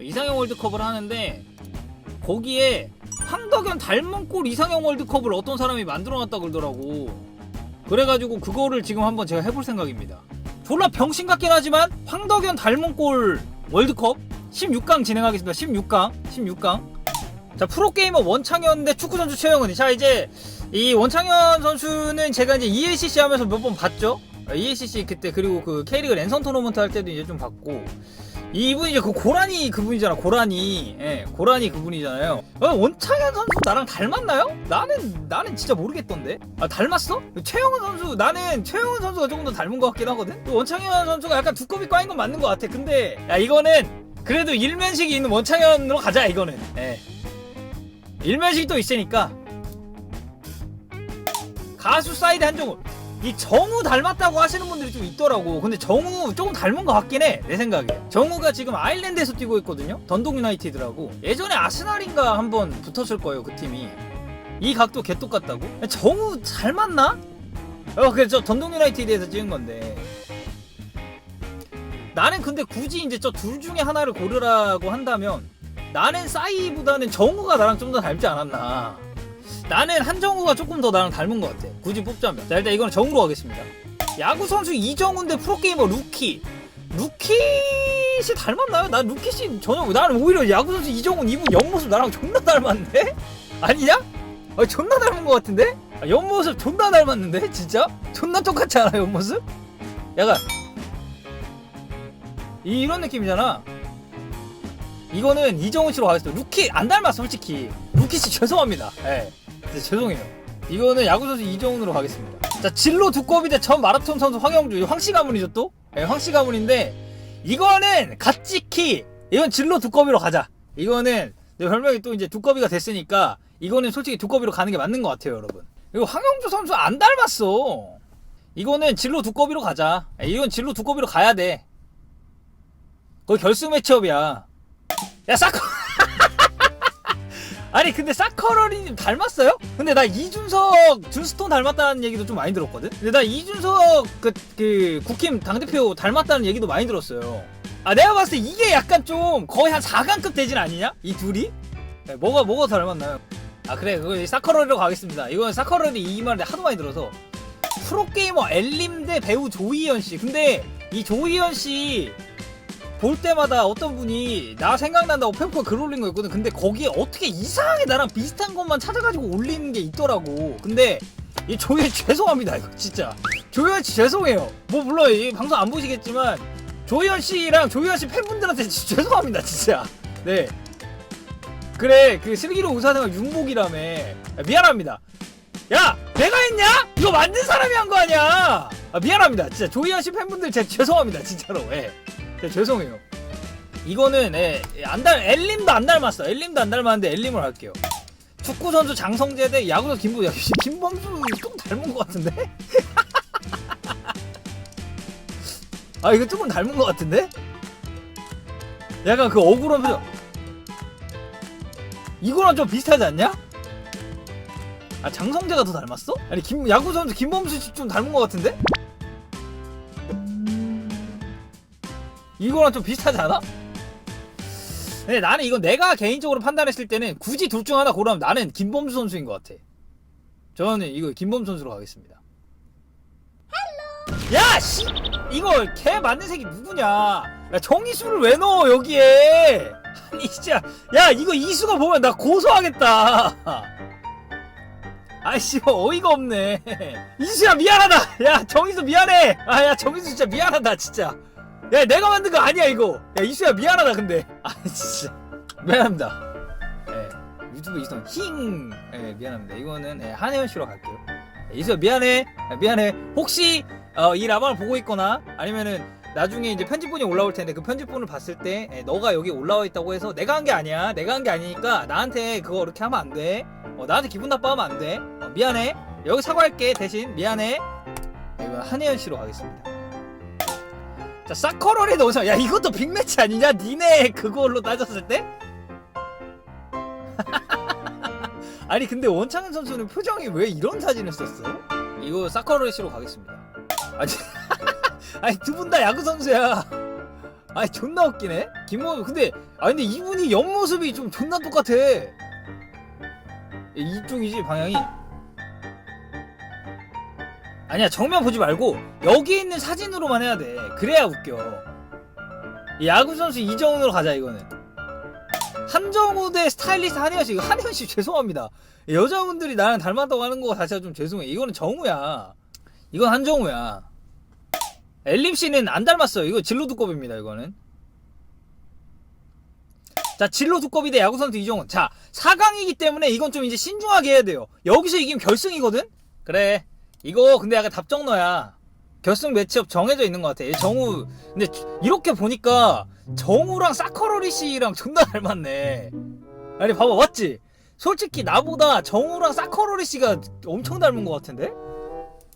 이상형 월드컵을 하는데 거기에 황덕현 닮은 꼴 이상형 월드컵을 어떤 사람이 만들어놨다 그러더라고. 그래가지고 그거를 지금 한번 제가 해볼 생각입니다. 졸라 병신 같긴 하지만 황덕현 닮은 꼴 월드컵 16강 진행하겠습니다. 16강, 16강. 자 프로게이머 원창현 대 축구선수 최영은 자 이제 이 원창현 선수는 제가 이제 ELCC 하면서 몇 번 봤죠 ELCC 그때 그리고 그 K리그 랜선 토너먼트 할 때도 이제 좀 봤고 이분이 이제 그 고라니 그분이잖아 고라니. 예 고라니 그분이잖아요. 어, 원창현 선수 나랑 닮았나요? 나는 나는 진짜 모르겠던데. 아 닮았어? 최영은 선수 나는 최영은 선수가 조금 더 닮은 것 같긴 하거든? 또 원창현 선수가 약간 두꺼비 꽈인 건 맞는 것 같아. 근데 야 이거는 그래도 일면식이 있는 원창현으로 가자 이거는. 예. 일면식이 또 있으니까. 가수 사이드 한정우 이 정우 닮았다고 하시는 분들이 좀 있더라고. 근데 정우 조금 닮은 것 같긴 해 내 생각에. 정우가 지금 아일랜드에서 뛰고 있거든요? 던동 유나이티드라고. 예전에 아스날인가 한번 붙었을 거예요 그 팀이. 이 각도 개똑같다고? 정우 닮았나? 어 그래서 던동 유나이티드에서 찍은 건데. 나는 근데 굳이 이제 저 둘 중에 하나를 고르라고 한다면 나는 싸이보다는 정우가 나랑 좀 더 닮지 않았나. 나는 한정우가 조금 더 나랑 닮은 것 같아. 굳이 뽑자면. 자, 일단 이거는 정우로 가겠습니다. 야구 선수 이정훈 대 프로게이머 루키. 루키 씨 닮았나요? 난 루키 씨 전혀, 나는 오히려 야구 선수 이정훈 이분 옆모습 나랑 존나 닮았는데? 아니냐? 아, 존나 닮은 것 같은데? 아, 옆모습 존나 닮았는데? 진짜? 존나 똑같지 않아, 옆모습? 약간, 이- 이런 느낌이잖아. 이거는 이정훈 씨로 가겠습니다. 루키 안 닮았어 솔직히. 루키 씨 죄송합니다. 예. 네, 죄송해요. 이거는 야구 선수 이정훈으로 가겠습니다. 자 진로 두꺼비 대 전 마라톤 선수 황영주. 황씨 가문이죠 또? 예, 황씨 가문인데 이거는 갓지키. 이건 진로 두꺼비로 가자. 이거는 내 별명이 또 이제 두꺼비가 됐으니까 이거는 솔직히 두꺼비로 가는 게 맞는 것 같아요, 여러분. 이거 황영주 선수 안 닮았어. 이거는 진로 두꺼비로 가자. 예, 이건 진로 두꺼비로 가야 돼. 거의 결승 매치업이야. 야 사커 아니 근데 사커러리님 닮았어요? 근데 나 이준석 준스톤 닮았다는 얘기도 좀 많이 들었거든? 근데 나 이준석 그, 그 국힘 당대표 닮았다는 얘기도 많이 들었어요 아 내가 봤을 때 이게 약간 좀 거의 한 4강급 대진 아니냐? 이 둘이? 네, 뭐가 뭐가 닮았나요? 아 그래 그거 사커러리로 가겠습니다 이건 사커러리 이 말을 하도 많이 들어서 프로게이머 엘림 대 배우 조이현 씨 근데 이 조이현 씨 볼 때마다 어떤 분이 나 생각난다고 페북에 글 올린 거 있거든. 근데 거기에 어떻게 이상하게 나랑 비슷한 것만 찾아가지고 올리는 게 있더라고. 근데 이 조현 씨 죄송합니다 이거 진짜 조현 씨 죄송해요. 뭐 물론 이 방송 안 보시겠지만 조현 씨랑 조현 씨 팬분들한테 진짜 죄송합니다 진짜. 네. 그래 그 슬기로운 의사생활 윤복이라며 아, 미안합니다. 야 내가 했냐? 이거 만든 사람이 한 거 아니야? 아, 미안합니다 진짜 조희연 씨 팬분들 제가 죄송합니다 진짜로. 예. 네, 죄송해요. 이거는 예, 안 닮, 엘림도 안 닮았어. 엘림도 안 닮았는데 엘림을 할게요. 축구 선수 장성재 대 야구 선수 김범수. 야, 씨, 김범수 좀 닮은 것 같은데? 아 이거 조금 닮은 것 같은데? 약간 그 억울한 표정. 이거랑 좀 비슷하지 않냐? 아 장성재가 더 닮았어? 아니 김 야구 선수 김범수 씨 좀 닮은 것 같은데? 이거랑 좀 비슷하지 않아? 근데 나는 이건 내가 개인적으로 판단했을 때는 굳이 둘 중 하나 고르면 나는 김범수 선수인 것 같아. 저는 이거 김범수 선수로 가겠습니다. 야, 씨! 이거 개 맞는 새끼 누구냐? 야, 정이수를 왜 넣어, 여기에? 아니, 진짜. 야, 이거 이수가 보면 나 고소하겠다. 아이씨, 어이가 없네. 이수야, 미안하다. 야, 정이수 미안해. 아, 야, 정이수 진짜 미안하다, 진짜. 야 내가 만든 거 아니야 이거. 야 이수야 미안하다 근데. 아 진짜. 미안합니다. 예 유튜브 이수는 힝! 예, 미안합니다. 이거는 예, 한혜연 씨로 갈게요. 예, 이수야 미안해. 예, 미안해. 혹시 어, 이 라방을 보고 있거나 아니면은 나중에 이제 편집본이 올라올 텐데 그 편집본을 봤을 때 예, 너가 여기 올라와 있다고 해서 내가 한 게 아니야. 내가 한 게 아니니까 나한테 그거 그렇게 하면 안돼. 어, 나한테 기분 나빠하면 안돼. 어, 미안해. 여기 사과할게 대신. 미안해. 예, 이거 한혜연 씨로 가겠습니다 자, 사커럴에 넣어서 야 이것도 빅매치 아니냐? 니네 그걸로 따졌을 때? 아니 근데 원창현 선수는 표정이 왜 이런 사진을 썼어? 이거 사커럴시로 가겠습니다. 아니 아니 두 분 다 야구 선수야. 아니 존나 웃기네 김모 근데 아 근데 이분이 옆모습이 좀 존나 똑같아 이쪽이지 방향이 아니야 정면 보지 말고 여기 있는 사진으로만 해야 돼. 그래야 웃겨. 이 야구 선수 이정훈으로 가자 이거는. 한정우 대 스타일리스트 한혜연 씨. 이거 한혜연 씨 죄송합니다. 여자분들이 나랑 닮았다고 하는 거 자체가 좀 죄송해. 이거는 정우야. 이건 한정우야. 엘림 씨는 안 닮았어요. 이거 진로 두꺼비입니다 이거는. 자 진로 두꺼비 대 야구 선수 이정훈. 자 4강이기 때문에 이건 좀 이제 신중하게 해야 돼요. 여기서 이기면 결승이거든? 그래 이거 근데 약간 답정너야 결승 매치업 정해져 있는 것 같아 얘 정우 근데 이렇게 보니까 정우랑 사커로리 씨랑 존나 닮았네 아니 봐봐 맞지 솔직히 나보다 정우랑 사커로리 씨가 엄청 닮은 것 같은데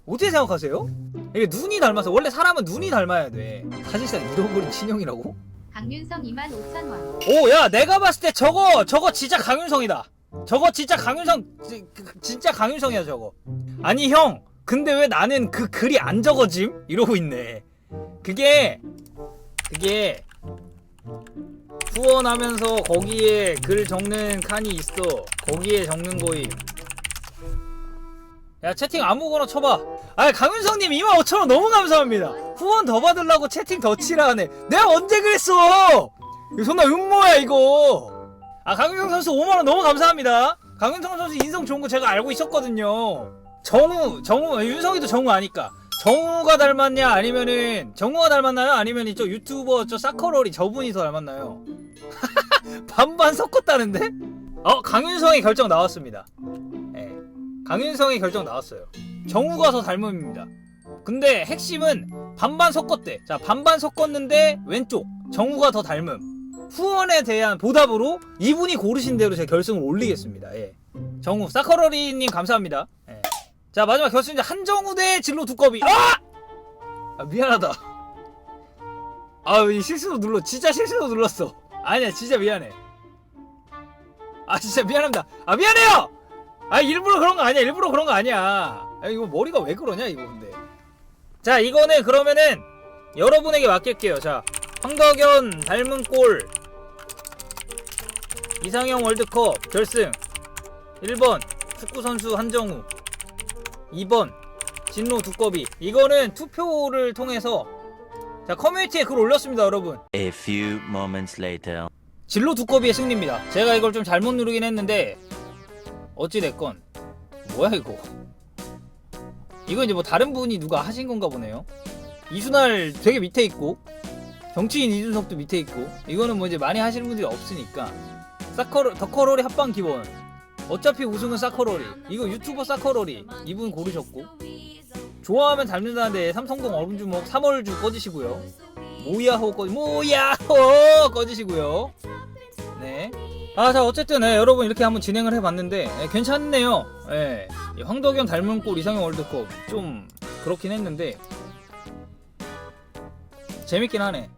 어떻게 생각하세요? 이게 눈이 닮아서 원래 사람은 눈이 닮아야 돼 사실상 잃어버린 친형이라고? 강윤성 2만 5천 원. 오, 야, 내가 봤을 때 저거, 저거 진짜 강윤성이다. 저거 진짜 강윤성, 지- 그- 진짜 강윤성이야, 저거. 아니, 형. 근데 왜 나는 그 글이 안 적어짐? 이러고 있네. 그게, 그게, 후원하면서 거기에 글 적는 칸이 있어. 거기에 적는 거임. 야, 채팅 아무거나 쳐봐. 아, 강윤성님 25,000원 너무 감사합니다. 후원 더 받으려고 채팅 더 치라 하네. 내가 언제 그랬어? 이거 존나 음모야 이거 아 강윤성 선수 5만원 너무 감사합니다 강윤성 선수 인성 좋은 거 제가 알고 있었거든요 정우 정우 윤성이도 정우 아니까. 정우가 닮았냐 아니면은 정우가 닮았나요? 아니면 저 유튜버 저 사커롤이 저분이 더 닮았나요? 반반 섞었다는데? 어 강윤성의 결정 나왔습니다. 예. 강윤성의 결정 나왔어요. 정우가 더 닮음입니다. 근데 핵심은 반반 섞었대. 자 반반 섞었는데 왼쪽 정우가 더 닮음. 후원에 대한 보답으로 이분이 고르신 대로 제가 결승을 올리겠습니다. 예. 정우 사커러리님 감사합니다. 예. 자 마지막 결승자 한정우 대 진로 두꺼비. 아! 아 미안하다. 아이 실수로 눌러 진짜 실수로 눌렀어. 아니야 진짜 미안해. 아 진짜 미안합니다. 아 미안해요. 아 일부러 그런 거 아니야. 일부러 그런 거 아니야. 아, 이거 머리가 왜 그러냐 이거 근데. 자 이거는 그러면은 여러분에게 맡길게요. 자 황덕연 닮은 꼴 이상형 월드컵 결승 1번 축구선수 한정우 2번 진로 두꺼비. 이거는 투표를 통해서 자 커뮤니티에 글 올렸습니다 여러분. A few moments later. 진로 두꺼비의 승리입니다. 제가 이걸 좀 잘못 누르긴 했는데 어찌됐건 뭐야 이거? 이거 이제 뭐 다른 분이 누가 하신 건가 보네요. 이순할 되게 밑에 있고 정치인 이준석도 밑에 있고 이거는 뭐 이제 많이 하시는 분들이 없으니까 사커로 더커로리 합방 기본 어차피 우승은 사커로리 이거 유튜버 사커로리 이분 고르셨고 좋아하면 닮는다는데 삼성동 얼음주먹 3월주 꺼지시고요 모야호 꺼 모야호 꺼지시고요 네. 아, 자, 어쨌든, 네, 여러분 이렇게 한번 진행을 해봤는데, 예, 괜찮네요. 예. 이 황덕영 닮은 꼴 이상형 월드컵. 좀, 그렇긴 했는데, 재밌긴 하네.